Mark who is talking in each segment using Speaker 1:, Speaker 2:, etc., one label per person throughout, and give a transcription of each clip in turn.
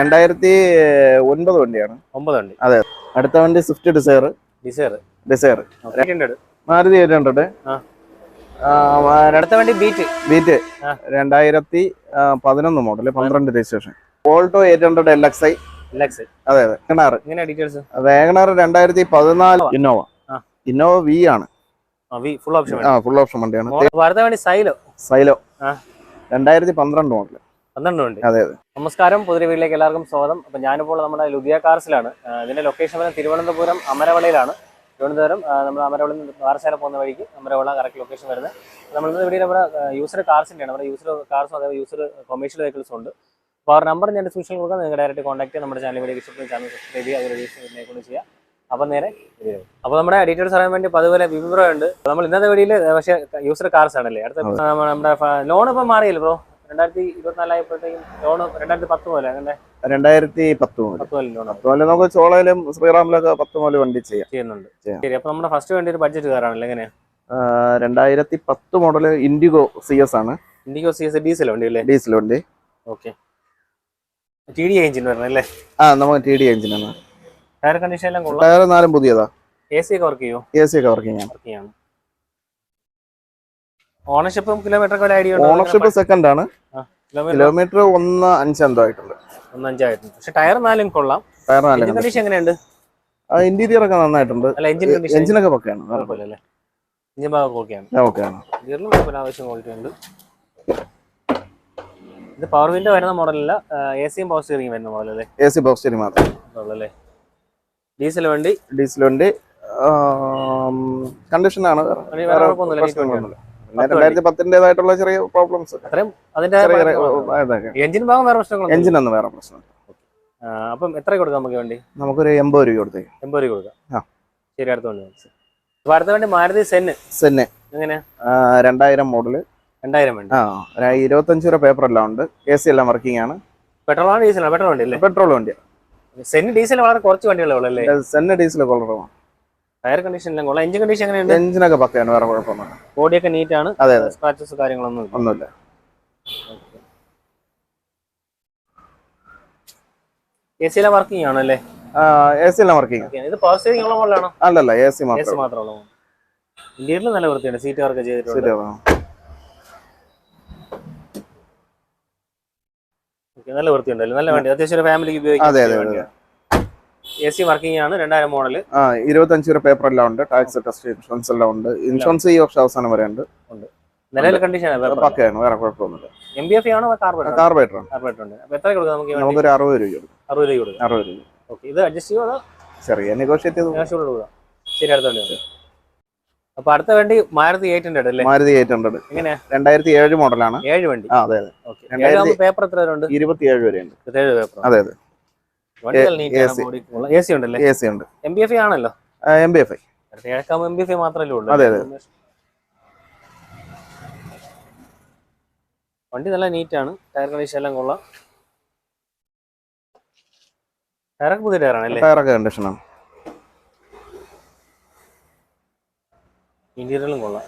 Speaker 1: രണ്ടായിരത്തി ഒൻപത് വണ്ടിയാണ്.
Speaker 2: ഒമ്പത് വണ്ടി. അതെ.
Speaker 1: അടുത്ത വണ്ടി Swift Dzire
Speaker 2: Dzire
Speaker 1: Dzire Maruti eight hundred.
Speaker 2: ആ. അടുത്ത വണ്ടി ബീറ്റ്
Speaker 1: ബീറ്റ്. രണ്ടായിരത്തി പതിനൊന്ന് മോഡൽ പന്ത്രണ്ട് registration Alto eight hundred L X I അതെ അതെ. വേഗണാർ
Speaker 2: ഡീറ്റെയിൽസ്
Speaker 1: വേഗണാർ രണ്ടായിരത്തി പതിനാല്. ഇന്നോവ. ഇന്നോവ വി ആണ്.
Speaker 2: ഫുൾ ഓപ്ഷൻ
Speaker 1: ആ ഫുൾ ഓപ്ഷൻ വണ്ടിയാണ്.
Speaker 2: അടുത്ത വണ്ടി സൈലോ
Speaker 1: സൈലോ
Speaker 2: ആ.
Speaker 1: രണ്ടായിരത്തി പന്ത്രണ്ട് മോഡൽ
Speaker 2: പന്ത്രണ്ട് വണ്ടി
Speaker 1: അതെ അതെ.
Speaker 2: നമസ്കാരം പുതിയ വീട്ടിലേക്ക് എല്ലാവർക്കും സ്വാഗതം. അപ്പൊ ഞാനിപ്പോൾ നമ്മുടെ ലുദിയ കാർസിലാണ്. ഇതിന്റെ ലൊക്കേഷൻ വരുന്നത് തിരുവനന്തപുരം അമരവളയിലാണ് തിരുവനന്തപുരം നമ്മൾ അമരവളയിൽ നിന്ന് കാർശാല പോകുന്ന വഴിക്ക് അമരവള കറക്റ്റ് ലൊക്കേഷൻ വരുന്നത്. നമ്മൾ ഇന്ന് ഇവിടെ നമ്മുടെ യൂസർ കാർസിന്റെ നമ്മുടെ യൂസർ കാർസും അതേപോലെ യൂസർ കൊമേഴ്ഷ്യൽ വെഹിക്കിൾസും ഉണ്ട്. അപ്പോൾ ആ നമ്പർ ഞാൻ ഡിസ്ക്രിപ്ഷൻ കൊടുക്കാം. നിങ്ങൾക്ക് ഡയറക്റ്റ് കോൺടാക്ട് ചെയ്യുക നമ്മുടെ ചാനൽ വീഡിയോ ഇഷ്ടപ്പെടുന്ന ചാനൽ സബ്സ്ക്രൈബ് ചെയ്യുക. അത് രജിസ്റ്റർ കൊണ്ട് ചെയ്യുക. അപ്പം നേരെ അപ്പോൾ നമ്മുടെ ഡീറ്റെയിൽസ് അറിയാൻ വേണ്ടി പതുപോലെ അതുപോലെ വിവരം ഉണ്ട് നമ്മൾ ഇന്നത്തെ വീഡിയോയിൽ പക്ഷേ യൂസർ കാർസ് ആണല്ലേ? അടുത്ത. നമ്മുടെ ലോൺ ഇപ്പം മാറിയില്ല ബ്രോ രണ്ടായിരത്തി ഇരുപത്തിനാലായപ്പോഴത്തേക്കും ലോൺ രണ്ടായിരത്തി പത്ത് പോലെ അങ്ങനെ
Speaker 1: രണ്ടായിരത്തി പത്ത് മുതൽ
Speaker 2: പത്ത് പോലെ ലോൺ
Speaker 1: പത്ത് മുതൽ നമുക്ക് ചോളയിലും ശ്രീറാമിലൊക്കെ പത്ത് മുതൽ വണ്ടി ചെയ്യാം.
Speaker 2: ചെയ്യുന്നുണ്ട്.
Speaker 1: ചെയ്യാം.
Speaker 2: ശരി അപ്പൊ നമ്മുടെ ഫസ്റ്റ് വേണ്ടി ഒരു ബഡ്ജറ്റ് കാറാണല്ലോ
Speaker 1: എങ്ങനെയാ? രണ്ടായിരത്തി പത്ത് മോഡൽ ഇൻഡിഗോ സി എസ് ആണ്.
Speaker 2: ഇൻഡിഗോ സി എസ് ഡീസൽ വണ്ടി അല്ലേ?
Speaker 1: ഡീസൽ വണ്ടി.
Speaker 2: ഓക്കെ ടി ഡി എഞ്ചിൻ വരണം
Speaker 1: ആ നമുക്ക് ടി ഡി എഞ്ചിനാണ്
Speaker 2: ടയർ കണ്ടീഷൻ എല്ലാം കൊള്ളാം.
Speaker 1: ടയർ നാലും പുതിയതാ.
Speaker 2: എ സി ഒക്കെ വർക്ക് ചെയ്യോ?
Speaker 1: എ സി ഒക്കെ ആണ്.
Speaker 2: വർക്ക് ചെയ്യാണ് ഓണർഷിപ്പും കിലോമീറ്റർ ഐഡിയ
Speaker 1: ഓണർഷിപ്പ് സെക്കൻഡ് ആണ്.
Speaker 2: കിലോമീറ്റർ
Speaker 1: ഒന്ന് അഞ്ച് എന്തോ ആയിട്ടുണ്ട്.
Speaker 2: പക്ഷെ ടയർ നാലും കൊള്ളാം.
Speaker 1: ടയർ
Speaker 2: എഞ്ചിൻ
Speaker 1: നാലും
Speaker 2: കണ്ടീഷൻ എങ്ങനെയുണ്ട്?
Speaker 1: ഇന്റീരിയർ ഒക്കെ നന്നായിട്ടുണ്ട്. എഞ്ചിനൊക്കെ പക്കയാണ്.
Speaker 2: ഭാഗം ഓക്കെയാണ്.
Speaker 1: ഓക്കെ ആണ്
Speaker 2: ഗിയറിലും കുഴപ്പമില്ല ആവശ്യം ക്വാളിറ്റി ഉണ്ട്. ഇത് പവർ വിൻഡോ വരുന്ന മോഡലല്ല എ സിയും പവർ സ്റ്റിയറിംഗ് വരുന്ന മോഡലല്ലേ
Speaker 1: എ സി ബോക്സ്റ്ററി മാത്രം.
Speaker 2: അല്ലേ? ഡീസൽ വണ്ടി?
Speaker 1: ഡീസൽ വണ്ടി കണ്ടീഷൻ ആണ്. വേറെ-
Speaker 2: കുഴപ്പമൊന്നുമില്ല,
Speaker 1: പിന്നെ രണ്ടായിരത്തി പത്തിന്റെതായിട്ടുള്ള ചെറിയ പ്രോബ്ലംസ്
Speaker 2: എഞ്ചിൻ ഭാഗം വേറെ പ്രശ്നങ്ങൾ
Speaker 1: എഞ്ചിൻ ഒന്നും വേറെ പ്രശ്നം
Speaker 2: അപ്പം എത്ര കൊടുക്കാം നമുക്ക് വണ്ടി?
Speaker 1: നമുക്കൊരു എൺപത് രൂപ കൊടുത്തേ
Speaker 2: എൺപത് രൂപ കൊടുക്കാം.
Speaker 1: ആ.
Speaker 2: ശരി അടുത്ത വണ്ടി. അപ്പൊ അടുത്ത വണ്ടി മാരുതി സെന്ന്
Speaker 1: സെന്ന്
Speaker 2: എങ്ങനെ?
Speaker 1: രണ്ടായിരം മോഡൽ
Speaker 2: രണ്ടായിരം വണ്ടി.
Speaker 1: ആ ഇരുപത്തഞ്ച് രൂപ പേപ്പർ എല്ലാം ഉണ്ട്. എ സി എല്ലാം വർക്കിംഗ് ആണ്.
Speaker 2: പെട്രോൾ ആണ് ഡീസൽ പെട്രോൾ വണ്ടി അല്ലേ?
Speaker 1: പെട്രോൾ വണ്ടി
Speaker 2: സെന്ന് ഡീസൽ വളരെ കുറച്ച് വണ്ടികളേ ഉള്ളൂ അല്ലേ?
Speaker 1: സെന്റ് ഡീസൽ കൊള്ളറവാണ്
Speaker 2: ടയർ കണ്ടീഷൻ എല്ലാം കൊള്ളാം. എഞ്ചിൻ കണ്ടീഷൻ എങ്ങനെയുണ്ട്?
Speaker 1: എഞ്ചിനൊക്കെ പക്കയാണ് വേറെ കുഴപ്പമൊന്നും
Speaker 2: ബോഡിയൊക്കെ നീറ്റ് ആണ്.
Speaker 1: അതെ അതെ.
Speaker 2: സ്ക്രാച്ചസ് കാര്യങ്ങളൊന്നും
Speaker 1: ഒന്നുമില്ല.
Speaker 2: എ സി എല്ലാം വർക്കിംഗ് ആണോ അല്ലേ
Speaker 1: എ സി എല്ലാം വർക്കിംഗ്
Speaker 2: ഇത് പവർ സ്റ്റിയറിംഗ് ഉള്ള മോഡലാണോ
Speaker 1: അല്ലല്ല എ സി
Speaker 2: എ
Speaker 1: മാത്രം
Speaker 2: സി മാത്രമുള്ള ഇന്ത്യയിൽ നല്ല വൃത്തിയുണ്ട്. സീറ്റ് വർക്ക് ചെയ്തിട്ടുണ്ട്. നല്ല വൃത്തിയുണ്ടല്ലോ? നല്ല വണ്ടി അത്യാവശ്യം ഒരു ഫാമിലിക്ക്
Speaker 1: ഉപയോഗിക്കാം
Speaker 2: എ സി വർക്കിംഗ് ആണ് രണ്ടായിരം മോഡൽ
Speaker 1: ആ ഇരുപത്തഞ്ച് രൂപ പേപ്പർ എല്ലാം ഉണ്ട് ടാക്സ് ടെസ്റ്റ് ഇൻഷുറൻസ് എല്ലാം ഉണ്ട്. ഇൻഷുറൻസ് ഈ വർഷം അവസാനം വരെ ഉണ്ട്.
Speaker 2: നിലവിലെ കണ്ടീഷൻ
Speaker 1: പക്കയാണ് വേറെ കുഴപ്പമൊന്നുമില്ല.
Speaker 2: എം ബി എഫ് ആണോ കാർബൺ
Speaker 1: കാർബേറ്റർ ആണ്?
Speaker 2: ഉണ്ട്. അപ്പോൾ എത്ര കൊടുക്കാം നമുക്ക്?
Speaker 1: നമുക്കൊരു അറുപത് രൂപ കൊടുക്കും.
Speaker 2: അറുപത് രൂപ കൊടുക്കാം.
Speaker 1: അറുപത് രൂപ.
Speaker 2: ഓക്കെ ഇത് അഡ്ജസ്റ്റ് ചെയ്യുമോ അതോ?
Speaker 1: ചെറിയ നെഗോഷിയേറ്റ്
Speaker 2: കൊടുക്കാം. ശരി അടുത്ത വണ്ടി. അപ്പൊ അടുത്ത വണ്ടി മാരുതി എയ്റ്റ് ഹൺഡ്രഡ് അല്ലേ?
Speaker 1: മാരുതി എയ്റ്റ് ഹൺഡ്രഡ്
Speaker 2: എങ്ങനെയാ?
Speaker 1: രണ്ടായിരത്തി ഏഴ് മോഡലാണ്
Speaker 2: ഏഴ് വണ്ടി.
Speaker 1: അതെ അതെ.
Speaker 2: പേപ്പർ എത്ര ഉണ്ട്
Speaker 1: ഇരുപത്തി ഏഴ് വരെ ഉണ്ട്
Speaker 2: പേപ്പർ
Speaker 1: അതെ അതെ
Speaker 2: വണ്ടി നല്ല
Speaker 1: AC.
Speaker 2: Neat A C. ഉണ്ടല്ലേ?
Speaker 1: എ സി ഉണ്ട്.
Speaker 2: എം ബി എഫ് ആണല്ലോ?
Speaker 1: എം ബി എഫ് ഐ
Speaker 2: അടുത്ത എം ബി എഫ് മാത്രമല്ലേ ഉള്ളൂ.
Speaker 1: അതെ, അതെ.
Speaker 2: വണ്ടി നല്ല നീറ്റ് ആണ് ടയർ കണ്ടീഷൻ എല്ലാം കൊള്ളാം. ടയറൊക്കെ പുതിയ ടയറാണല്ലേ
Speaker 1: ടയറൊക്കെ കണ്ടീഷനാണ്
Speaker 2: ഇന്റീരിയലും കൊള്ളാം.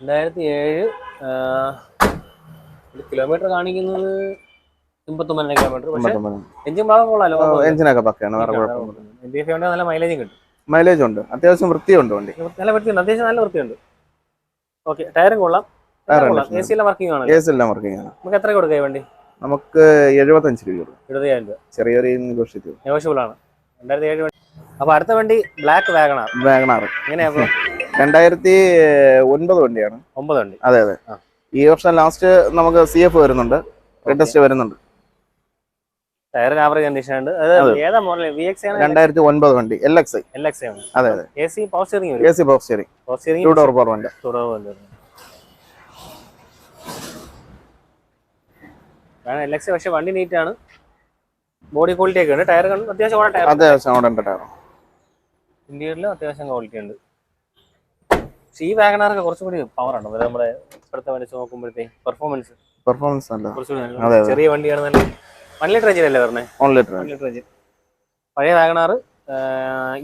Speaker 2: രണ്ടായിരത്തി ഏഴ് കിലോമീറ്റർ കാണിക്കുന്നത് കിലോമീറ്റർ പക്ഷേ എഞ്ചിൻ ഭാഗം കൊള്ളാലോ?
Speaker 1: എഞ്ചിനൊക്കെ പക്കയാണ്. വേറെ കുഴപ്പമൊന്നുമില്ല.
Speaker 2: എം ബി എഫ് നല്ല മൈലേജും കിട്ടും.
Speaker 1: മൈലേജ് ഉണ്ട്. അത്യാവശ്യം വൃത്തിയുണ്ട് വണ്ടി.
Speaker 2: നല്ല വൃത്തിയുണ്ട്. അത്യാവശ്യം നല്ല വൃത്തിയുണ്ട്. ഓക്കെ ടയറും കൊള്ളാം. എ സി എല്ലാം വർക്കിംഗ് ആണ്
Speaker 1: എ സി എല്ലാം വർക്കിംഗ് ആണ്.
Speaker 2: നമുക്ക് എത്ര വണ്ടി?
Speaker 1: നമുക്ക് എഴുപത്തഞ്ച് രൂപ കൊടുക്കും.
Speaker 2: എഴുപതിനായിരം രൂപ.
Speaker 1: ചെറിയൊരു
Speaker 2: നെഗോഷ്യബിൾ ആണ്. രണ്ടായിരത്തി ഏഴ് വണ്ടി. അപ്പൊ അടുത്ത വണ്ടി ബ്ലാക്ക് വാഗണാർ
Speaker 1: വാഗണാർ
Speaker 2: എങ്ങനെയാ അപ്പൊ
Speaker 1: രണ്ടായിരത്തി ഒൻപത് വണ്ടിയാണ്.
Speaker 2: ഒമ്പത് വണ്ടി.
Speaker 1: അതെ അതെ. ഈ ഓപ്ഷൻ ലാസ്റ്റ് നമുക്ക് സി എഫ് വരുന്നുണ്ട്. ലേറ്റസ്റ്റ് വരുന്നുണ്ട്.
Speaker 2: ടയറിന് ആവറേജ് കണ്ടീഷൻ ഉണ്ട്. ഏതാ മോഡൽ വി എക്സ് ആണ്
Speaker 1: രണ്ടായിരത്തി ഒൻപത് വണ്ടി. എൽ എക്സ്
Speaker 2: എൽ എക്സ് ആണ്.
Speaker 1: അതെ അതെ.
Speaker 2: A C power steering
Speaker 1: A
Speaker 2: വരും
Speaker 1: C power steering
Speaker 2: power
Speaker 1: two door power വണ്ടി.
Speaker 2: ഡോർ വണ്ടി കാരണം എൽ എക്സ് പക്ഷെ വണ്ടി നീറ്റ് ആണ്. ബോഡി ക്വാളിറ്റി ഒക്കെ ഉണ്ട്. ടയർ അത്യാവശ്യം ടയർ
Speaker 1: അത്യാവശ്യം ടയർ
Speaker 2: ഇന്റീരിയറിലും അത്യാവശ്യം ക്വാളിറ്റി ഉണ്ട്. പക്ഷേ ഈ വാഗണാർക്ക് കുറച്ചും കൂടി പവർ ആണ്. നമ്മുടെ ഇപ്പോഴത്തെ വണ്ടി നോക്കുമ്പോഴത്തെ പെർഫോമൻസ്
Speaker 1: പെർഫോമൻസ് നല്ല.
Speaker 2: കുറച്ചുകൂടി
Speaker 1: അതെ,
Speaker 2: നല്ല ചെറിയ വണ്ടിയാണ് നല്ല വൺ ലിറ്റർ എഞ്ചിൻ അല്ലേ പറഞ്ഞേ?
Speaker 1: One litre
Speaker 2: one litre engine പഴയ വാഗണാർ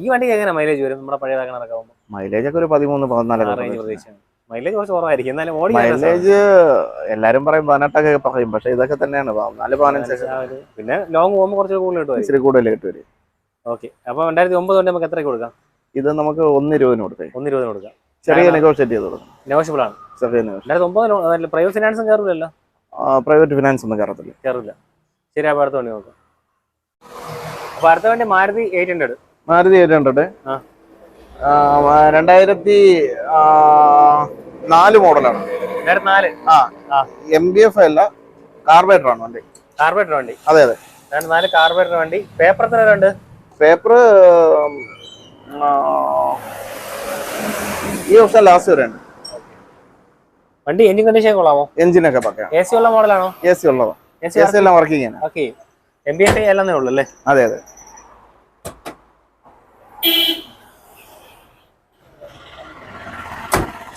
Speaker 2: ഈ വണ്ടി എങ്ങനെ മൈലേജ് വരും? നമ്മുടെ പഴയ വാഗണാറൊക്കെ ആകുമ്പോൾ
Speaker 1: മൈലേജ് ഒക്കെ ഒരു പതിമൂന്ന് പതിനാല്
Speaker 2: ആ റേഞ്ച് പ്രതീക്ഷയാണ് മൈലേജ് കുറച്ച് കുറവായിരിക്കും. എന്നാലും ഓടി
Speaker 1: മൈലേജ് എല്ലാരും പറയും പതിനെട്ടൊക്കെ പറയും. പക്ഷെ ഇതൊക്കെ തന്നെയാണ്. നാല് പതിനഞ്ച്
Speaker 2: പിന്നെ ലോങ് പോകുമ്പോൾ കുറച്ച് കൂടുതൽ കിട്ടും
Speaker 1: ഇച്ചിരി കൂടുതൽ കിട്ടും
Speaker 2: ഓക്കെ അപ്പൊ രണ്ടായിരത്തി ഒമ്പത് വണ്ടി നമുക്ക് എത്ര കൊടുക്കാം?
Speaker 1: ഇത് നമുക്ക് ഒന്ന് രൂപ കൊടുക്കാം
Speaker 2: ഒന്ന് ഇരുപതിന് കൊടുക്കാം.
Speaker 1: ചെറിയ നെഗോഷിയേറ്റ് ചെയ്ത് കൊടുക്കും
Speaker 2: നെഗോഷ്യബിൾ ആണ്.
Speaker 1: ചെറിയ
Speaker 2: ഒമ്പത് പ്രൈവറ്റ് ഫിനാൻസും കയറില്ലല്ലോ
Speaker 1: പ്രൈവറ്റ് ഫിനാൻസ് ഒന്നും കയറത്തില്ല
Speaker 2: കയറില്ല ശരി അപ്പൊ അടുത്ത വണ്ടി നോക്കാം. അപ്പൊ അടുത്ത വണ്ടി Maruti eight hundred
Speaker 1: Maruti eight hundred. രണ്ടായിരത്തി നാല് മോഡലാണ്.
Speaker 2: നാല്.
Speaker 1: ആ. എം ബി എഫ് അല്ല കാർബേറ്റർ ആണ് വണ്ടി.
Speaker 2: കാർബേറ്റർ വണ്ടി.
Speaker 1: അതെ അതെ.
Speaker 2: നാല് കാർബേറ്റർ വണ്ടി. പേപ്പർ എത്ര ഉണ്ട്?
Speaker 1: പേപ്പർ ഈ വർഷം ലാസ്റ്റ് വരെ ഉണ്ട്
Speaker 2: വണ്ടി എഞ്ചിൻ കണ്ടീഷൻ കൊള്ളാമോ?
Speaker 1: എഞ്ചിനൊക്കെ പക്കയാണ്
Speaker 2: എ സി ഉള്ള മോഡലാണോ
Speaker 1: എ സി ഉള്ളതോ.
Speaker 2: എ
Speaker 1: സി എല്ലാം വർക്കിംഗ് ആണ്
Speaker 2: ഓക്കെ എം ബി എ എല്ലാം ഉള്ളൂ അല്ലേ?
Speaker 1: അതെ അതെ.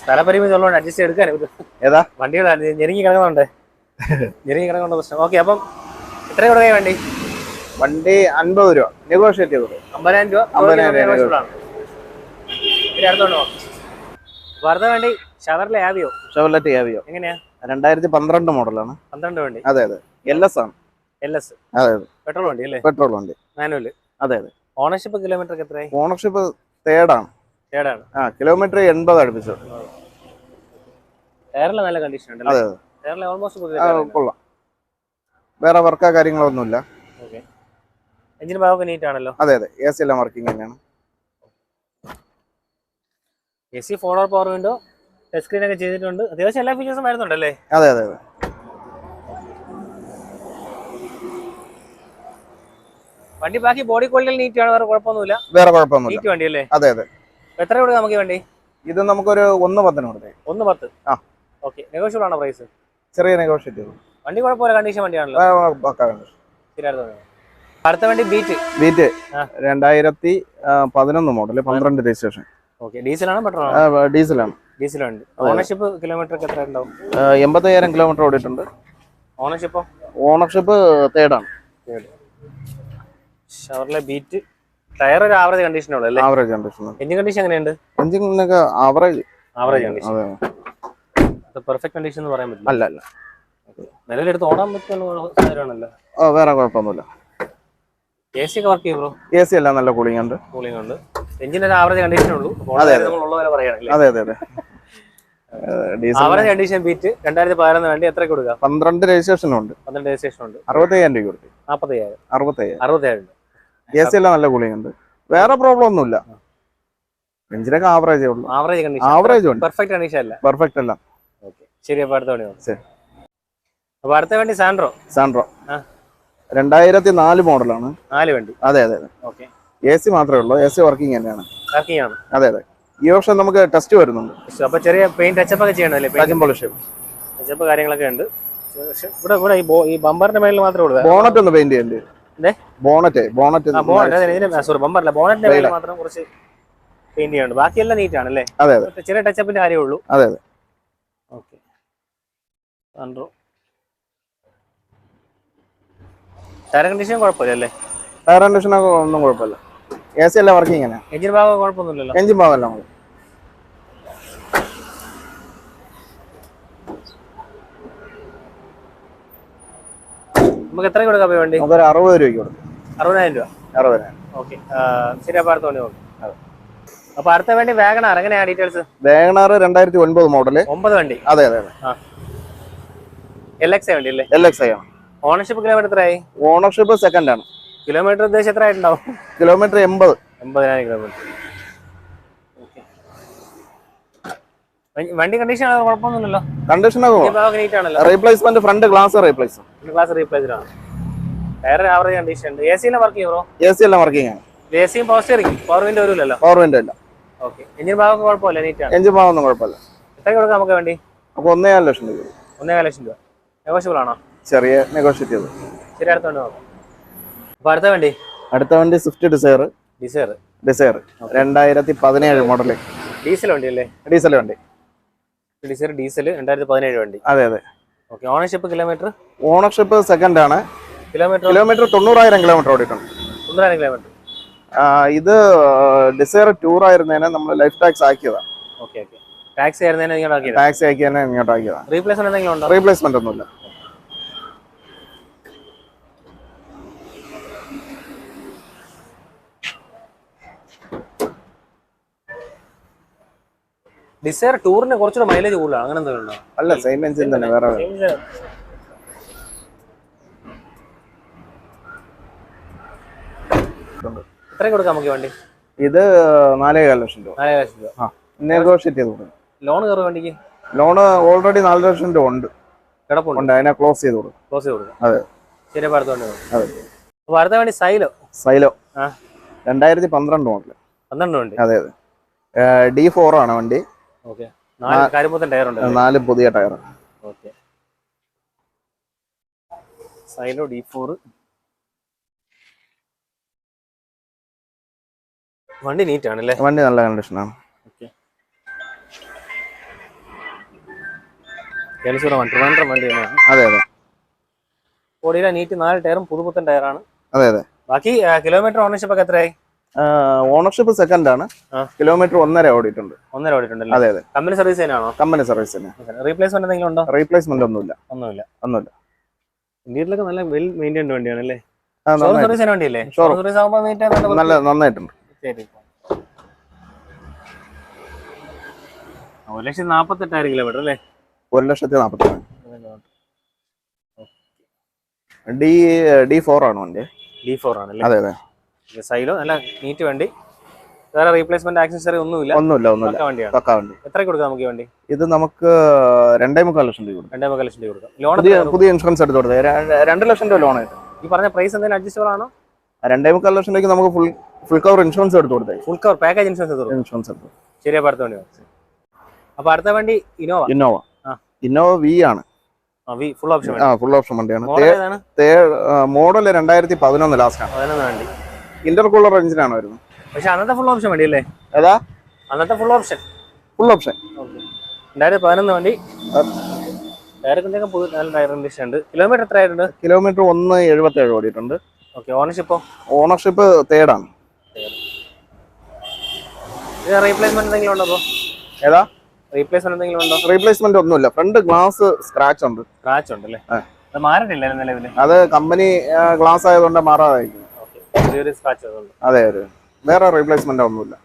Speaker 2: സ്ഥലപരിമിതി ഉള്ളതുകൊണ്ട് അഡ്ജസ്റ്റ് എടുക്കാൻ
Speaker 1: ഏതാ?
Speaker 2: വണ്ടികൾ ഞെരുങ്ങി കിടക്കുന്നുണ്ട്. ഞെരുങ്ങി കിടക്കുന്ന പ്രശ്നം. ഓക്കെ അപ്പം എത്ര കൊടുക്കുക വണ്ടി?
Speaker 1: വണ്ടി അൻപത് രൂപ. നെഗോഷിയേറ്റ് ചെയ്തോളൂ.
Speaker 2: അമ്പതിനായിരം രൂപ.
Speaker 1: അമ്പതിനായിരം രൂപ.
Speaker 2: അടുത്തോണ്ട് പോകാം അപ്പൊ വേണ്ടി ഷവർലെ ആവിയോ
Speaker 1: ഷവർലെറ്റ് ആവിയോ
Speaker 2: എങ്ങനെയാ?
Speaker 1: രണ്ടായിരത്തി പന്ത്രണ്ട് മോഡലാണ്.
Speaker 2: പന്ത്രണ്ട് വണ്ടി.
Speaker 1: അതെ അതെ. എൽ എസ് ആണ്.
Speaker 2: എൽ എസ്
Speaker 1: അതെ
Speaker 2: പെട്രോൾ വണ്ടി അല്ലേ?
Speaker 1: പെട്രോൾ വണ്ടി.
Speaker 2: മാനുവൽ
Speaker 1: അതെ അതെ.
Speaker 2: ഓണർഷിപ്പ് കിലോമീറ്റർ എത്രയായി?
Speaker 1: ഓണർഷിപ്പ് തേർഡാണ്
Speaker 2: തേർഡാണ്
Speaker 1: ആ കിലോമീറ്റർ എൺപത് അടുപ്പിച്ചു.
Speaker 2: ടയറിലെ നല്ല കണ്ടീഷൻ ഉണ്ട്
Speaker 1: അതെ
Speaker 2: ടയറിലെ ഓൾമോസ്റ്റ്
Speaker 1: കൊള്ളാം. വേറെ വർക്കാ കാര്യങ്ങളൊന്നുമില്ല.
Speaker 2: ഓക്കെ എഞ്ചിൻ ഭാഗമൊക്കെ നീറ്റ് ആണല്ലോ?
Speaker 1: അതെ അതെ. എ സി എല്ലാം വർക്കിംഗ് തന്നെയാണ്.
Speaker 2: A C four power window touch screen ഒക്കെ ചെയ്തിട്ടുണ്ട്. അത്യാവശ്യം എല്ലാ ഫീച്ചേഴ്സും വരുന്നുണ്ടല്ലേ?
Speaker 1: അതെ അതെ അതെ.
Speaker 2: വണ്ടി ബാക്കി ബോഡി ക്വാളിറ്റി നീറ്റ് ആണ് വേറെ കുഴപ്പമൊന്നുമില്ല.
Speaker 1: വേറെ കുഴപ്പമൊന്നുമില്ല.
Speaker 2: നീറ്റ് വണ്ടി അല്ലേ
Speaker 1: അതെ അതെ.
Speaker 2: എത്ര കൊടുക്കാം നമുക്ക് വണ്ടി?
Speaker 1: ഇത് നമുക്കൊരു ഒന്ന് പത്തിന് കൊടുത്തേ
Speaker 2: ഒന്ന് പത്ത്?
Speaker 1: ആ.
Speaker 2: ഓക്കെ നെഗോഷ്യബിൾ ആണോ പ്രൈസ്
Speaker 1: ചെറിയ നെഗോഷിയേറ്റ് ചെയ്തു
Speaker 2: വണ്ടി കുഴപ്പമില്ല കണ്ടീഷൻ വണ്ടിയാണല്ലോ. അടുത്ത വണ്ടി ബീറ്റ്
Speaker 1: ബീറ്റ്. രണ്ടായിരത്തി പതിനൊന്ന് മോഡൽ പന്ത്രണ്ട് രജിസ്ട്രേഷൻ
Speaker 2: ഓക്കെ. ഡീസലാണ്
Speaker 1: ഡീസലാണ്.
Speaker 2: ഓണർഷിപ്പ് കിലോമീറ്റർ ഒക്കെ എത്ര ഉണ്ടാവും?
Speaker 1: എൺപത്തയ്യായിരം കിലോമീറ്റർ ഓടിയിട്ടുണ്ട്.
Speaker 2: ഓണർഷിപ്പോ?
Speaker 1: ഓണർഷിപ്പ് തേർഡാണ്.
Speaker 2: ബീറ്റ്. ടയർ ഒരു ആവറേജ് കണ്ടീഷൻ അല്ലേ?
Speaker 1: ആവറേജ് കണ്ടീഷൻ
Speaker 2: എഞ്ചിൻ കണ്ടീഷൻ എങ്ങനെയുണ്ട്?
Speaker 1: എഞ്ചിനൊക്കെ average.
Speaker 2: Average condition perfect condition എന്ന് പറയാൻ പറ്റില്ല.
Speaker 1: അല്ല അല്ല.
Speaker 2: നിലവിലെടുത്ത് ഓടാൻ പറ്റുന്ന സാധനമാണല്ലോ.
Speaker 1: ആ, വേറെ കുഴപ്പമൊന്നുമില്ല.
Speaker 2: എ സി ഒക്കെ വർക്ക് ചെയ്യും ബ്രോ
Speaker 1: എ സി എല്ലാം നല്ല കൂളിംഗ് ഉണ്ട്.
Speaker 2: കൂളിംഗ് ഉണ്ട്. എഞ്ചിൻ ഒരു ആവറേജ് കണ്ടീഷൻ ഉള്ളൂ
Speaker 1: അതെ, അതെ.
Speaker 2: നമ്മൾ ഉള്ളവരെ പറയുകയാണെങ്കിൽ
Speaker 1: അതെ അതെ അതെ. ഡീസൽ
Speaker 2: ആവറേജ് കണ്ടീഷൻ ബീറ്റ് രണ്ടായിരത്തി പതിനൊന്ന് വണ്ടി എത്ര കൊടുക്കുക?
Speaker 1: പന്ത്രണ്ട് രജിസ്ട്രേഷനും ഉണ്ട്.
Speaker 2: പന്ത്രണ്ട് രജിസ്ട്രേഷൻ ഉണ്ട്
Speaker 1: അറുപത്തയ്യായിരം രൂപ കൊടുത്തു.
Speaker 2: നാൽപ്പത്തയ്യായിരം
Speaker 1: അറുപത്തയ്യായിരം.
Speaker 2: അറുപത്തയ്യായിരം
Speaker 1: എ സി എല്ലാം നല്ല കൂളിംഗ് ഉണ്ട്. വേറെ പ്രോബ്ലം ഒന്നുമില്ല. എഞ്ചിനൊക്കെ ആവറേജേ ഉള്ളൂ.
Speaker 2: ആവറേജ് കണ്ടീഷൻ
Speaker 1: ആവറേജ് ഉണ്ട്.
Speaker 2: പെർഫെക്റ്റ് കണ്ടീഷൻ അല്ല.
Speaker 1: പെർഫെക്റ്റ് അല്ല.
Speaker 2: ഓക്കെ ശരി അപ്പൊ അടുത്ത വണ്ടി നോക്കാം അടുത്ത വണ്ടി സാൻഡ്രോ
Speaker 1: സാൻഡ്രോ
Speaker 2: ആ.
Speaker 1: രണ്ടായിരത്തി നാല് മോഡലാണ്.
Speaker 2: നാല് വണ്ടി.
Speaker 1: അതെ അതെ
Speaker 2: ഓക്കെ.
Speaker 1: എ സി മാത്രമേ ഉള്ളൂ. എ സി വർക്കിംഗ് തന്നെയാണ്.
Speaker 2: വർക്കിംഗ് ആണ്
Speaker 1: അതെ അതെ. ഈ വർഷം നമുക്ക് ടെസ്റ്റ് വരുന്നുണ്ട്.
Speaker 2: അപ്പൊ ചെറിയ പെയിന്റ് ടച്ചപ്പ് ഒക്കെ ചെയ്യണമല്ലേ
Speaker 1: ടച്ചും പോളിഷ്
Speaker 2: ടച്ചപ്പ് കാര്യങ്ങളൊക്കെ ഉണ്ട്. ഇവിടെ ഇവിടെ ഈ ബമ്പറിന്റെ മേലിൽ മാത്രമേ ഉള്ളൂ
Speaker 1: ബോണറ്റ് ഒന്ന് പെയിന്റ് ചെയ്യേണ്ടി? ബോണറ്റ് ബോണറ്റ്
Speaker 2: സോറി ബമ്പറല്ല ബോണറ്റിന്റെ മേലിൽ മാത്രം കുറച്ച് പെയിന്റ് ചെയ്യാനുണ്ട് ബാക്കിയെല്ലാം നീറ്റ് ആണല്ലേ?
Speaker 1: അതെ അതെ.
Speaker 2: ചെറിയ ടച്ചപ്പിന്റെ കാര്യമേ ഉള്ളൂ.
Speaker 1: അതെ അതെ.
Speaker 2: ഓക്കെ. ടയർ കണ്ടീഷൻ കുഴപ്പമില്ലല്ലേ
Speaker 1: ടയർ കണ്ടീഷനൊക്കെ ഒന്നും കുഴപ്പമില്ല. എ സി അല്ല വർക്കിംഗ്
Speaker 2: എഞ്ചിൻ ഭാഗം കുഴപ്പമൊന്നുമില്ലല്ലോ?
Speaker 1: എഞ്ചിൻ ഭാഗമല്ല നമ്മൾ
Speaker 2: നമുക്ക് എത്ര കൊടുക്കാം വണ്ടി?
Speaker 1: നമുക്കൊരു അറുപത് രൂപയ്ക്ക് കൊടുക്കും.
Speaker 2: അറുപതിനായിരം രൂപ?
Speaker 1: അറുപതിനായിരം
Speaker 2: ഓക്കെ ശരി അപ്പൊ അടുത്ത വണ്ടി നോക്കാം. അപ്പൊ അടുത്ത വേണ്ടി വേഗണാർ എങ്ങനെയാ ഡീറ്റെയിൽസ്
Speaker 1: വേഗണാർ രണ്ടായിരത്തി ഒൻപത് മോഡൽ
Speaker 2: ഒമ്പത് വണ്ടി?
Speaker 1: അതെ അതെ അതെ.
Speaker 2: എൽ എക്സ് വണ്ടി അല്ലേ?
Speaker 1: എൽ എക്സ് ആണ്.
Speaker 2: ഓണർഷിപ്പ് കിലോമീറ്റർ എത്രയായി?
Speaker 1: ഓണർഷിപ്പ് സെക്കൻഡ് ആണ്.
Speaker 2: കിലോമീറ്റർ ഉദ്ദേശം എത്ര ആയിട്ടുണ്ടാവും
Speaker 1: കിലോമീറ്റർ എൺപത്.
Speaker 2: എൺപതിനായിരം കിലോമീറ്റർ വണ്ടി കണ്ടീഷൻ കുഴപ്പമൊന്നുമില്ലല്ലോ. Condition
Speaker 1: replacement front glass replace
Speaker 2: glass replaced ആണ്. ടയർ ആവറേജ് കണ്ടീഷൻ ഉണ്ട്. എ എല്ലാം വർക്ക് ചെയ്യോ
Speaker 1: എ സി എല്ലാം വർക്കിംഗ് ആണ്
Speaker 2: എ സിയും പവർ സ്റ്റിയറിംഗ് പവർ വിൻഡോ വരില്ലല്ലോ
Speaker 1: പവർ വിൻഡോ ഇല്ല.
Speaker 2: ഓക്കെ എഞ്ചിൻ ഭാഗം കുഴപ്പമില്ല. നീറ്റ് ആണ്.
Speaker 1: എഞ്ചിൻ ഭാഗമൊന്നും കുഴപ്പമില്ല.
Speaker 2: എത്ര കൊടുക്കാം നമുക്ക് വേണ്ടി?
Speaker 1: നമുക്ക് ഒന്നേകാൽ ലക്ഷം രൂപ.
Speaker 2: ഒന്നേകാൽ ലക്ഷം രൂപ. നെഗോഷ്യബിൾ ആണോ?
Speaker 1: ചെറിയ നെഗോഷിയേറ്റ് ചെയ്തു.
Speaker 2: ശരി അടുത്ത വണ്ടി നോക്കാം അപ്പൊ അടുത്ത വണ്ടി?
Speaker 1: അടുത്ത വണ്ടി സ്വിഫ്റ്റ് ഡിസയർ
Speaker 2: ഡിസയർ
Speaker 1: ഡിസയർ രണ്ടായിരത്തി പതിനേഴ് മോഡൽ
Speaker 2: ഡീസൽ വണ്ടി അല്ലേ?
Speaker 1: ഡീസൽ വണ്ടി.
Speaker 2: ഡിസയർ ഡീസൽ രണ്ടായിരത്തി പതിനേഴ് വണ്ടി.
Speaker 1: അതെ അതെ.
Speaker 2: Okay ownership kilometre
Speaker 1: ownership second ആണ്.
Speaker 2: കിലോമീറ്റർ
Speaker 1: കിലോമീറ്റർ തൊണ്ണൂറായിരം കിലോമീറ്റർ ഓടിയിട്ടുണ്ട്.
Speaker 2: തൊണ്ണൂറായിരം കിലോമീറ്റർ
Speaker 1: ഇത് ഡിസയർ ടൂർ ആയിരുന്നതിനെ നമ്മൾ ലൈഫ് ടാക്സ് ആക്കിയതാണ്
Speaker 2: ഓക്കെ ഓക്കെ ടാക്സി ആയിരുന്നതിനെ
Speaker 1: ടാക്സി ആക്കിയതിനെ ഇങ്ങോട്ടാക്കിയതാണ്
Speaker 2: റീപ്ലേസ്മെന്റ് എന്തെങ്കിലും ഉണ്ടോ?
Speaker 1: റീപ്ലേസ്മെന്റ് ഒന്നുമില്ല.
Speaker 2: ഡിസയർ ടൂറിന് കുറച്ചുകൂടെ മൈലേജ് കൂടുതലാണ് അങ്ങനെ എന്തെങ്കിലും ഉണ്ടോ?
Speaker 1: അല്ല സെയിം എഞ്ചിൻ തന്നെ വേറെ
Speaker 2: എത്രയും കൊടുക്കാം നമുക്ക് വണ്ടി?
Speaker 1: ഇത് നാലേകാൽ ലക്ഷം രൂപ.
Speaker 2: നാലേ ലക്ഷം രൂപ.
Speaker 1: നെഗോഷിയേറ്റ് ചെയ്ത് കൊടുക്കും.
Speaker 2: ലോൺ കയറും വണ്ടിക്ക്?
Speaker 1: ലോണ് ഓൾറെഡി നാല് ലക്ഷം രൂപ ഉണ്ട്.
Speaker 2: കിടപ്പുണ്ട്.
Speaker 1: അതിനെ ക്ലോസ് ചെയ്ത് കൊടുക്കും.
Speaker 2: ക്ലോസ് ചെയ്ത് കൊടുക്കും.
Speaker 1: അതെ.
Speaker 2: ശരി അടുത്തോണ്ട്
Speaker 1: അതെ.
Speaker 2: അപ്പോൾ അടുത്ത വണ്ടി സൈലോ?
Speaker 1: സൈലോ.
Speaker 2: ആ.
Speaker 1: രണ്ടായിരത്തി പന്ത്രണ്ട് മോഡൽ
Speaker 2: പന്ത്രണ്ട് വണ്ടി.
Speaker 1: അതെ അതെ. ഡി ഫോർ ആണ് വണ്ടി.
Speaker 2: നാല്
Speaker 1: പുതിയ tyre.
Speaker 2: Okay. Xylo D four വണ്ടി നീറ്റ് ആണല്ലേ?
Speaker 1: വണ്ടി നല്ല കണ്ടീഷനാണ്
Speaker 2: ട്രിവാൻഡ്രം വണ്ടി തന്നെയാണ്
Speaker 1: അതെ അതെ.
Speaker 2: നീറ്റ് നാല് ടയറും പുതുപുത്തൻ ടയറാണ്.
Speaker 1: അതെ അതെ.
Speaker 2: ബാക്കി കിലോമീറ്റർ ഓണർഷിപ്പ് ഒക്കെ എത്രയായി?
Speaker 1: ഓണർഷിപ്പ് സെക്കൻഡ് ആണ്. കിലോമീറ്റർ ഒന്നര ഓടിയിട്ടുണ്ട്.
Speaker 2: ഒന്നര ഓടിയിട്ടുണ്ട്
Speaker 1: അതെ അതെ.
Speaker 2: കമ്പനി സർവീസ് തന്നെയാണോ?
Speaker 1: കമ്പനി സർവീസിന്
Speaker 2: റീപ്ലേസ്മെന്റ് എന്തെങ്കിലും ഉണ്ടോ?
Speaker 1: റീപ്ലേസ്മെന്റ് ഒന്നുമില്ല.
Speaker 2: ഒന്നുമില്ല.
Speaker 1: ഒന്നുമില്ല.
Speaker 2: ഇന്ത്യയിലൊക്കെ നല്ല വെൽ മെയിന്റൈൻഡ് വണ്ടിയാണ് അല്ലേ സർവീസിന് വണ്ടിയല്ലേ. സർവീസ് ആകുമ്പോൾ നല്ല
Speaker 1: നല്ല നന്നായിട്ടുണ്ട്.
Speaker 2: ശരി ഒരു ലക്ഷത്തി നാപ്പത്തെട്ടായിരം കിലോമീറ്റർ അല്ലേ?
Speaker 1: ഒരു ലക്ഷത്തി നാപ്പത്തെട്ടായിരം. ഡി ഡി ഫോർ ആണ് വണ്ടി.
Speaker 2: ഡി ഫോർ ആണ്
Speaker 1: അതെ അതെ.
Speaker 2: സൈലോ നല്ല നീറ്റ് വണ്ടി. വേറെ റീപ്ലേസ്മെന്റ് ആക്സസറി ഒന്നുമില്ല.
Speaker 1: ഒന്നുമില്ല ഒന്നുമില്ല.
Speaker 2: വണ്ടിയാണ്.
Speaker 1: പക്കാ വണ്ടി.
Speaker 2: എത്ര കൊടുക്കാം നമുക്ക് ഈ വണ്ടി?
Speaker 1: ഇത് നമുക്ക് രണ്ടേ മുക്കാൽ ലക്ഷം രൂപ കൊടുക്കും.
Speaker 2: രണ്ടേ മുക്കാൽ ലക്ഷം രൂപ കൊടുക്കാം. ലോൺ
Speaker 1: പുതിയ പുതിയ ഇൻഷുറൻസ് എടുത്ത് കൊടുത്തത്. രണ്ട് ലക്ഷം രൂപ ലോൺ ആയിട്ട്.
Speaker 2: ഈ പറഞ്ഞ പ്രൈസ് എന്തെങ്കിലും അഡ്ജസ്റ്റബിൾ ആണോ?
Speaker 1: രണ്ടേ മുക്കാൽ ലക്ഷം രൂപയ്ക്ക് നമുക്ക് ഫുൾ ഫുൾ കവർ ഇൻഷുറൻസ് എടുത്ത് കൊടുത്തേ
Speaker 2: ഫുൾ കവർ പാക്കേജ് ഇൻഷുറൻസ് എടുത്തു
Speaker 1: ഇൻഷുറൻസ് എടുത്തു
Speaker 2: ശരിയാ അടുത്ത വണ്ടി. അപ്പൊ അടുത്ത വണ്ടി ഇന്നോവ
Speaker 1: ഇന്നോവ
Speaker 2: ആ.
Speaker 1: ഇന്നോവ വി ആണ്.
Speaker 2: ഫുൾ ഓപ്ഷൻ
Speaker 1: ആ ഫുൾ ഓപ്ഷൻ വണ്ടിയാണ്.
Speaker 2: മോഡൽ
Speaker 1: രണ്ടായിരത്തി പതിനൊന്ന് ലാസ്റ്റ് ആണ്
Speaker 2: പതിനൊന്ന് വണ്ടി.
Speaker 1: ഇന്റർകൂളർ എഞ്ചിനാണ് വരുന്നത്?
Speaker 2: പക്ഷെ അന്നത്തെ ഫുൾ ഓപ്ഷൻ വണ്ടി അല്ലേ
Speaker 1: ഏതാ?
Speaker 2: അന്നത്തെ ഫുൾ ഓപ്ഷൻ
Speaker 1: ഫുൾ ഓപ്ഷൻ
Speaker 2: രണ്ടായിരത്തി പതിനൊന്ന് വണ്ടി. ടയർ കണ്ടൊക്കെ പുതിയ നല്ല ടയർ കണ്ടീഷൻ ഉണ്ട്. കിലോമീറ്റർ എത്ര ആയിട്ടുണ്ട്?
Speaker 1: കിലോമീറ്റർ ഒന്ന് എഴുപത്തി ഏഴ് ഓടിയിട്ടുണ്ട്
Speaker 2: ഓക്കെ ഓണർഷിപ്പോ
Speaker 1: ഓണർഷിപ്പ് തേർഡാണ്
Speaker 2: റീപ്ലേസ്മെന്റ് എന്തെങ്കിലും ഉണ്ടോ അപ്പോൾ
Speaker 1: ഏതാ?
Speaker 2: റീപ്ലേസ്മെന്റ് എന്തെങ്കിലും ഉണ്ടോ?
Speaker 1: റീപ്ലേസ്മെന്റ് ഒന്നുമില്ല. ഫ്രണ്ട് ഗ്ലാസ് സ്ക്രാച്ച് ഉണ്ട്.
Speaker 2: സ്ക്രാച്ച് ഉണ്ട്
Speaker 1: അല്ലേ
Speaker 2: അത് മാറിയിട്ടില്ല നിലവിൽ
Speaker 1: അത് കമ്പനി ഗ്ലാസ് ആയതുകൊണ്ട് മാറാതായിരിക്കും
Speaker 2: ചെറിയൊരു സ്ക്രാച്ച്
Speaker 1: അതെ വേറെ റീപ്ലേസ്മെന്റ് ഒന്നുമില്ല.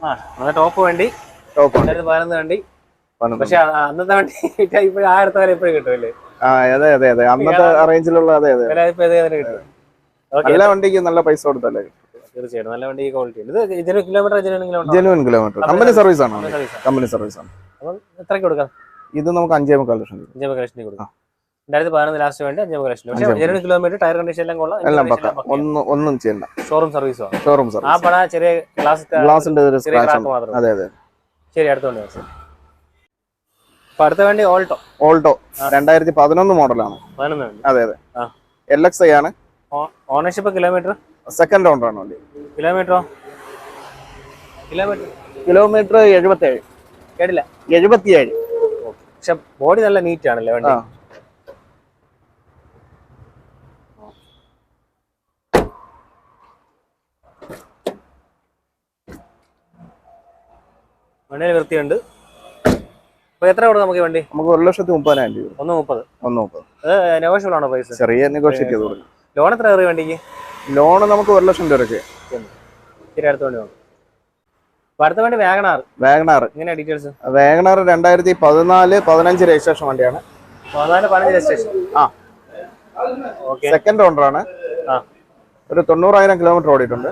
Speaker 2: ആ അന്ന് ടോപ്പ് വണ്ടി.
Speaker 1: ടോപ്പ് ഉണ്ട്
Speaker 2: പതിനൊന്ന് വണ്ടി.
Speaker 1: പതിനൊന്ന്.
Speaker 2: പക്ഷെ അന്നത്തെ വണ്ടി ഇപ്പോഴും ആ അടുത്ത വില ഇപ്പോഴും കിട്ടുമല്ലേ
Speaker 1: ആ അതെ അതെ അതെ. അന്നത്തെ റേഞ്ചിലുള്ള അതെ അതെ.
Speaker 2: വില ഇപ്പൊ ഏത് വില കിട്ടും ഓക്കെ
Speaker 1: നല്ല വണ്ടിക്ക് നല്ല പൈസ കൊടുത്തല്ലേ
Speaker 2: തീർച്ചയായിട്ടും. നല്ല വണ്ടി ക്വാളിറ്റി ഉണ്ട്. ഇത് kilometre
Speaker 1: genuine kilometre company service ആണ്.
Speaker 2: കമ്പനി സർവീസ് ആണ്. അപ്പം എത്രയ്ക്ക് കൊടുക്കാം?
Speaker 1: ഇത് നമുക്ക് അഞ്ചേ മുക്കാൽ ലക്ഷം
Speaker 2: ലക്ഷത്തിന് കൊടുക്കാം. രണ്ടായിരത്തി പതിനൊന്ന് ലാസ്റ്റ് വേണ്ടി അഞ്ചേ ലക്ഷം. പക്ഷേ
Speaker 1: അഞ്ചേ
Speaker 2: കിലോമീറ്റർ ടയർ കണ്ടീഷൻ എല്ലാം കൊള്ളാം.
Speaker 1: എല്ലാം പക്ക. ഒന്നും ഒന്നും ചെയ്യണ്ട.
Speaker 2: ഷോറൂം സർവീസ്
Speaker 1: ഷോറൂം
Speaker 2: ആ പട ചെറിയ ഗ്ലാസ്
Speaker 1: ഗ്ലാസിന്റെ ഒരു
Speaker 2: ചെറിയ
Speaker 1: സ്ക്രാച്ച്
Speaker 2: മാത്രം.
Speaker 1: അതെ അതെ.
Speaker 2: ശരി അടുത്തോണ്ട് അടുത്ത വണ്ടി ഓൾട്ടോ
Speaker 1: ഓൾട്ടോ രണ്ടായിരത്തി പതിനൊന്ന് മോഡലാണ്.
Speaker 2: പതിനൊന്ന് വണ്ടി.
Speaker 1: അതെ അതെ.
Speaker 2: ആ.
Speaker 1: എൽ എക്സ് ഐ ആണ്.
Speaker 2: ഓണർഷിപ്പ് കിലോമീറ്റർ
Speaker 1: സെക്കൻഡ് വണ്ടി.
Speaker 2: കിലോമീറ്ററോ കിലോമീറ്റർ
Speaker 1: കിലോമീറ്റർ
Speaker 2: കേട്ടില്ല.
Speaker 1: എഴുപത്തിയേഴ്.
Speaker 2: പക്ഷെ ബോഡി നല്ല നീറ്റ് ആണല്ലേ വണ്ടി? വണ്ടിയിൽ വൃത്തിയുണ്ട് അപ്പൊ എത്ര കൊടുക്കും നമുക്ക് ഈ വണ്ടി?
Speaker 1: നമുക്ക് ഒരു ലക്ഷത്തി മുപ്പതിനായിരം രൂപ.
Speaker 2: ഒന്ന് മുപ്പത്.
Speaker 1: ഒന്ന് മുപ്പത്
Speaker 2: അത് നെഗോഷ്യബിൾ ആണോ പൈസ
Speaker 1: ചെറിയ നെഗോഷിയേറ്റ് ചെയ്ത് കൊടുക്കും.
Speaker 2: ലോൺ എത്ര കയറി വണ്ടിക്ക്?
Speaker 1: ലോൺ നമുക്ക് ഒരു ലക്ഷം
Speaker 2: ശരി അടുത്ത വണ്ടി അടുത്ത വണ്ടി വാഗണാർ.
Speaker 1: വാഗണാർ.
Speaker 2: ഇങ്ങനെ ഡീറ്റെയിൽസ്
Speaker 1: വാഗണാർ രണ്ടായിരത്തി പതിനാല് പതിനഞ്ച് രജിസ്ട്രേഷൻ വണ്ടിയാണ്.
Speaker 2: പതിനാല് പതിനഞ്ച് രജിസ്ട്രേഷൻ
Speaker 1: ആ.
Speaker 2: ഓക്കെ
Speaker 1: സെക്കൻഡ് ഓണറാണ്
Speaker 2: ആ.
Speaker 1: ഒരു തൊണ്ണൂറായിരം കിലോമീറ്റർ ഓടിയിട്ടുണ്ട്.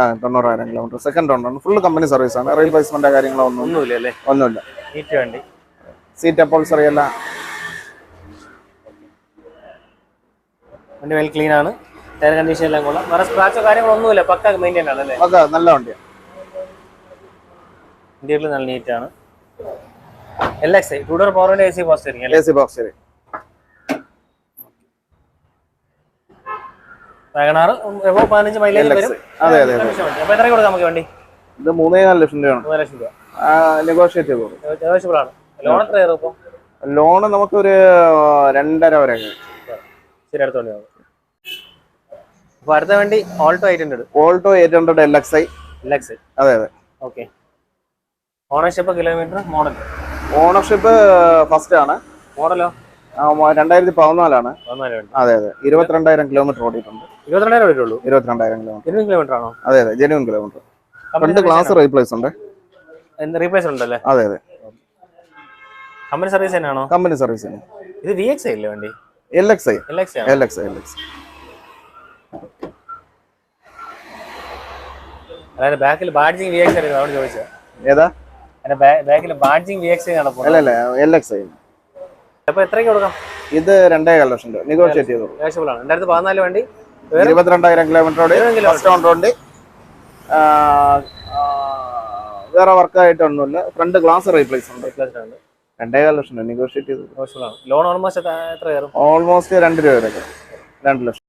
Speaker 1: ആ തൊണ്ണൂറായിരം കിലോമീറ്റർ സെക്കൻഡ് ഓണറാണ് ഫുൾ കമ്പനി സർവീസ് ആണ്. റീപ്ലേസ്മെന്റ് കാര്യങ്ങളോ ഒന്നും
Speaker 2: ഒന്നുമില്ല അല്ലേ?
Speaker 1: ഒന്നുമില്ല.
Speaker 2: സീറ്റ് വണ്ടി.
Speaker 1: സീറ്റ് അപ്പോൾസറി എല്ലാം.
Speaker 2: വണ്ടി വെൽ ക്ലീൻ ആണ്. ടയർ കണ്ടീഷൻ എല്ലാം കൊള്ളാം. വേറെ സ്ക്രാച്ചോ കാര്യങ്ങളോ ഒന്നുമില്ല. പക്ക മെയിന്റൈൻ ആണ് അല്ലേ?
Speaker 1: ഒക്കെ നല്ല വണ്ടിയാണ്
Speaker 2: ഇന്ത്യയിൽ നല്ല നീറ്റ് ആണ്. L X two door power A C box അല്ലേ?
Speaker 1: എ സി ബോക്സ്
Speaker 2: വാഗണാർ പതിനഞ്ച് മൈലേജ് വരും.
Speaker 1: അതെ, അതെ.
Speaker 2: അപ്പൊ എത്ര കൊടുക്കാം നമുക്ക് വണ്ടി?
Speaker 1: ഇത് മൂന്നേ നാല് ലക്ഷം രൂപയാണ്.
Speaker 2: മൂന്ന് ലക്ഷം രൂപ. നെഗോഷ്യബിൾ ആണ്. ലോൺ എത്ര കയറും ലോൺ
Speaker 1: നമുക്ക് ഒരു രണ്ടര വരെ
Speaker 2: ശരി അടുത്ത വണ്ടി നോക്കാം. അപ്പൊ അടുത്ത വണ്ടി Alto eight hundred
Speaker 1: Alto eight hundred L X I
Speaker 2: L X
Speaker 1: അതെ അതെ.
Speaker 2: Okay ownership kilometre model
Speaker 1: ownership first ആണ്.
Speaker 2: മോഡലോ
Speaker 1: രണ്ടായിരത്തി പതിനാലാണ് അതെ അതെ. ഇരുപത്തിരണ്ടായിരം കിലോമീറ്റർ ഓടിയിട്ടുണ്ട്.
Speaker 2: ഇരുപത്തിരണ്ടായിരം വരുള്ളൂ
Speaker 1: ഇരുപത്തിരണ്ടായിരം കിലോമീറ്റർ.
Speaker 2: കിലോമീറ്റർ ആണോ
Speaker 1: അതെ അതെ. Genuine kilometre. രണ്ട് ഗ്ലാസ് റീപ്ലേസ് ഉണ്ട്.
Speaker 2: റീപ്ലേസ് ഉണ്ടല്ലേ?
Speaker 1: അതെ അതെ.
Speaker 2: കമ്പനി സർവീസ് തന്നെയാണോ
Speaker 1: കമ്പനി സർവീസ്
Speaker 2: ഇത് വി എക്സ് അല്ലേ വണ്ടി?
Speaker 1: L X I
Speaker 2: L X
Speaker 1: L X L X
Speaker 2: അതായത് ബാക്കിൽ ബാഡ്ജിങ് വി എക്സ് ആയിരുന്നു അവിടെ ചോദിച്ചത്.
Speaker 1: ഏതാ?
Speaker 2: ബാക്കിൽ ബാഡ്ജിങ് വി എക്സ് ആണ്
Speaker 1: അല്ല അല്ല എൽ എക്സ് ഐ
Speaker 2: അപ്പൊ എത്രയ്ക്ക് കൊടുക്കാം?
Speaker 1: ഇത് രണ്ടേ കാൽ ലക്ഷം രൂപ. നെഗോഷിയേറ്റ്
Speaker 2: ചെയ്തു ആണ്. രണ്ടായിരത്തി പതിനാല് വണ്ടി
Speaker 1: ഇരുപത്തിരണ്ടായിരം
Speaker 2: kilometer.
Speaker 1: ഫസ്റ്റ് ആ, വേറെ വർക്കായിട്ടൊന്നുമില്ല ഫ്രണ്ട് ഗ്ലാസ് റീപ്ലേസ് ഉണ്ട്.
Speaker 2: Replaced ആണ്.
Speaker 1: രണ്ടേ കാൽ ലക്ഷം നെഗോഷിയേറ്റ് ചെയ്തു
Speaker 2: ലോൺ ഓൾമോസ്റ്റ് എത്ര
Speaker 1: ഓൾമോസ്റ്റ് രണ്ട് രൂപ വരെ രണ്ട് ലക്ഷം.